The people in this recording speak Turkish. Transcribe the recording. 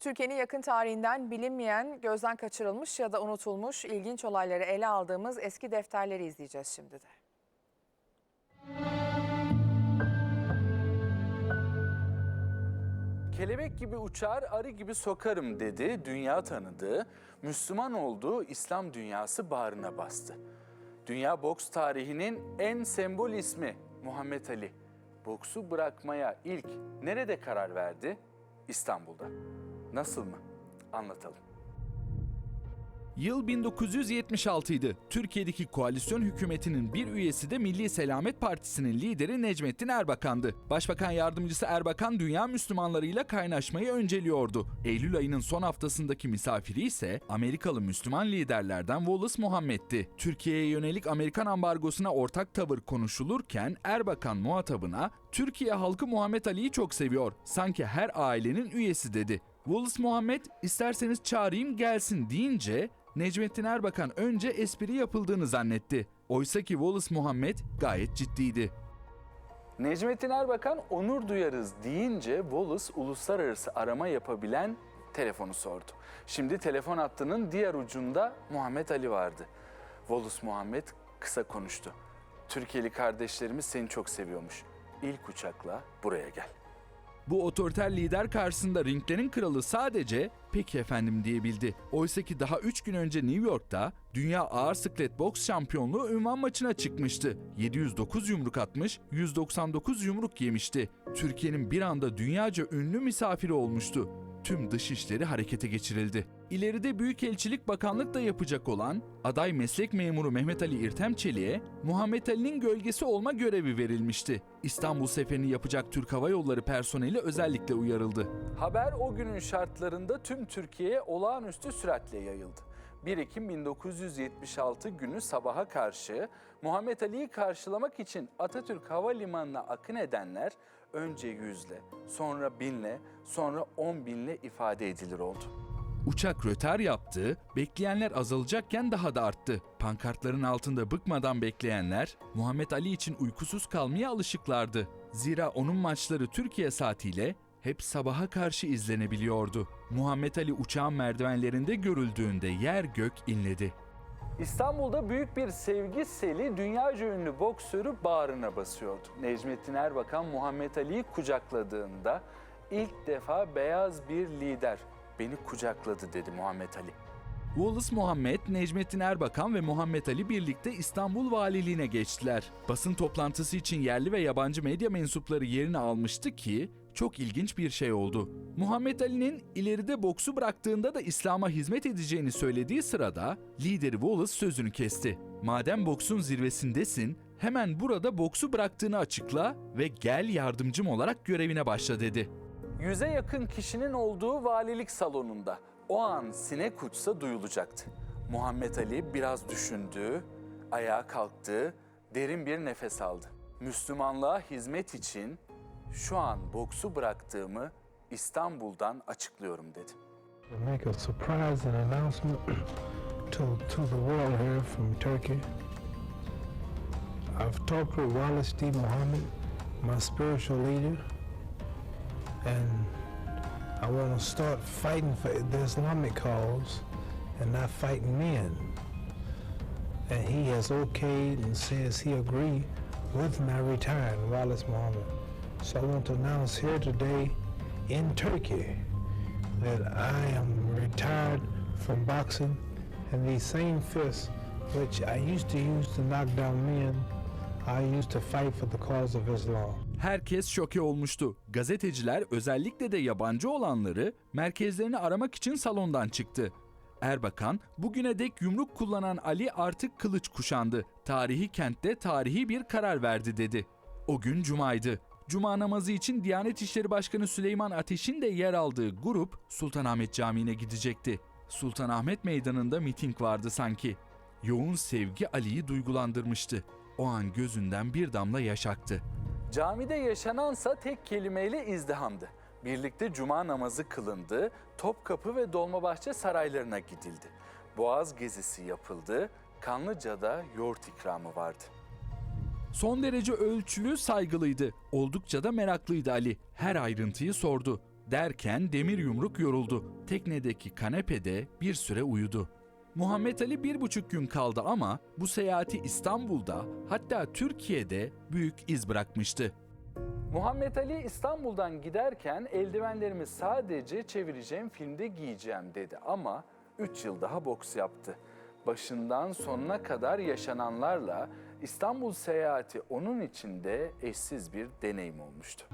Türkiye'nin yakın tarihinden bilinmeyen, gözden kaçırılmış ya da unutulmuş ilginç olayları ele aldığımız eski defterleri izleyeceğiz şimdi de. Kelebek gibi uçar, arı gibi sokarım dedi. Dünya tanıdı. Müslüman olduğu İslam dünyası bağrına bastı. Dünya boks tarihinin en sembol ismi Muhammed Ali. Boksu bırakmaya ilk nerede karar verdi? İstanbul'da. Nasıl mı? Anlatalım. Yıl 1976 idi. Türkiye'deki koalisyon hükümetinin bir üyesi de Milli Selamet Partisi'nin lideri Necmettin Erbakan'dı. Başbakan yardımcısı Erbakan dünya Müslümanlarıyla kaynaşmayı önceliyordu. Eylül ayının son haftasındaki misafiri ise Amerikalı Müslüman liderlerden Wallace Muhammed'ti. Türkiye'ye yönelik Amerikan ambargosuna ortak tavır konuşulurken Erbakan muhatabına Türkiye halkı Muhammed Ali'yi çok seviyor. Sanki her ailenin üyesi dedi. Wallace Muhammed isterseniz çağırayım gelsin deyince Necmettin Erbakan önce espri yapıldığını zannetti. Oysa ki Wallace Muhammed gayet ciddiydi. Necmettin Erbakan onur duyarız deyince Wallace uluslararası arama yapabilen telefonu sordu. Şimdi telefon hattının diğer ucunda Muhammed Ali vardı. Wallace Muhammed kısa konuştu. Türkiye'li kardeşlerimiz seni çok seviyormuş. İlk uçakla buraya gel. Bu otoriter lider karşısında ringlerin kralı sadece peki efendim diyebildi. Oysa ki daha 3 gün önce New York'ta Dünya Ağır Siklet Boks Şampiyonluğu ünvan maçına çıkmıştı. 709 yumruk atmış, 199 yumruk yemişti. Türkiye'nin bir anda dünyaca ünlü misafiri olmuştu. Tüm dış işleri harekete geçirildi. İleride Büyükelçilik Bakanlık da yapacak olan aday meslek memuru Mehmet Ali İrtem Çelik'e Muhammed Ali'nin gölgesi olma görevi verilmişti. İstanbul seferini yapacak Türk Hava Yolları personeli özellikle uyarıldı. Haber o günün şartlarında tüm Türkiye'ye olağanüstü süratle yayıldı. 1 Ekim 1976 günü sabaha karşı Muhammed Ali'yi karşılamak için Atatürk Havalimanı'na akın edenler önce yüzle, sonra binle, sonra on binle ifade edilir oldu. Uçak rötar yaptı, bekleyenler azalacakken daha da arttı. Pankartların altında bıkmadan bekleyenler Muhammed Ali için uykusuz kalmaya alışıklardı. Zira onun maçları Türkiye saatiyle hep sabaha karşı izlenebiliyordu. Muhammed Ali uçağın merdivenlerinde görüldüğünde yer gök inledi. İstanbul'da büyük bir sevgi seli dünyaca ünlü boksörü bağrına basıyordu. Necmettin Erbakan Muhammed Ali'yi kucakladığında ilk defa beyaz bir lider beni kucakladı dedi Muhammed Ali. Wallace Muhammed, Necmettin Erbakan ve Muhammed Ali birlikte İstanbul Valiliğine geçtiler. Basın toplantısı için yerli ve yabancı medya mensupları yerini almıştı ki çok ilginç bir şey oldu. Muhammed Ali'nin ileride boksu bıraktığında da İslam'a hizmet edeceğini söylediği sırada lideri Wallace sözünü kesti. Madem boksun zirvesindesin, hemen burada boksu bıraktığını açıkla ve gel yardımcım olarak görevine başla dedi. Yüze yakın kişinin olduğu valilik salonunda o an sinek uçsa duyulacaktı. Muhammed Ali biraz düşündü, ayağa kalktı, derin bir nefes aldı. Müslümanlığa hizmet için şu an boksu bıraktığımı İstanbul'dan açıklıyorum dedi. make a surprising announcement to, to the world here from Turkey. I've talked with Wallace D. Muhammad, my spiritual leader, and I want to start fighting for the Islamic cause and not fighting men. And he has okayed and says he agreed with my retiring, Wallace Muhammad. So I want to announce here today in Turkey that I am retired from boxing, and these same fists which I used to use to knock down men, I used to fight for the cause of Islam. Herkes şoke olmuştu. Gazeteciler özellikle de yabancı olanları merkezlerini aramak için salondan çıktı. Erbakan, bugüne dek yumruk kullanan Ali artık kılıç kuşandı. Tarihi kentte tarihi bir karar verdi dedi. O gün cumaydı. Cuma namazı için Diyanet İşleri Başkanı Süleyman Ateş'in de yer aldığı grup Sultanahmet Camii'ne gidecekti. Sultanahmet Meydanı'nda miting vardı sanki. Yoğun sevgi Ali'yi duygulandırmıştı. O an gözünden bir damla yaş aktı. Camide yaşanansa tek kelimeyle izdihamdı. Birlikte cuma namazı kılındı, Topkapı ve Dolmabahçe saraylarına gidildi. Boğaz gezisi yapıldı, Kanlıca'da yoğurt ikramı vardı. Son derece ölçülü, saygılıydı. Oldukça da meraklıydı Ali. Her ayrıntıyı sordu. Derken demir yumruk yoruldu. Teknedeki kanepede bir süre uyudu. Muhammed Ali bir buçuk gün kaldı ama bu seyahati İstanbul'da hatta Türkiye'de büyük iz bırakmıştı. Muhammed Ali İstanbul'dan giderken eldivenlerimi sadece çevireceğim filmde giyeceğim dedi ama 3 yıl daha boks yaptı. Başından sonuna kadar yaşananlarla İstanbul seyahati onun için de eşsiz bir deneyim olmuştu.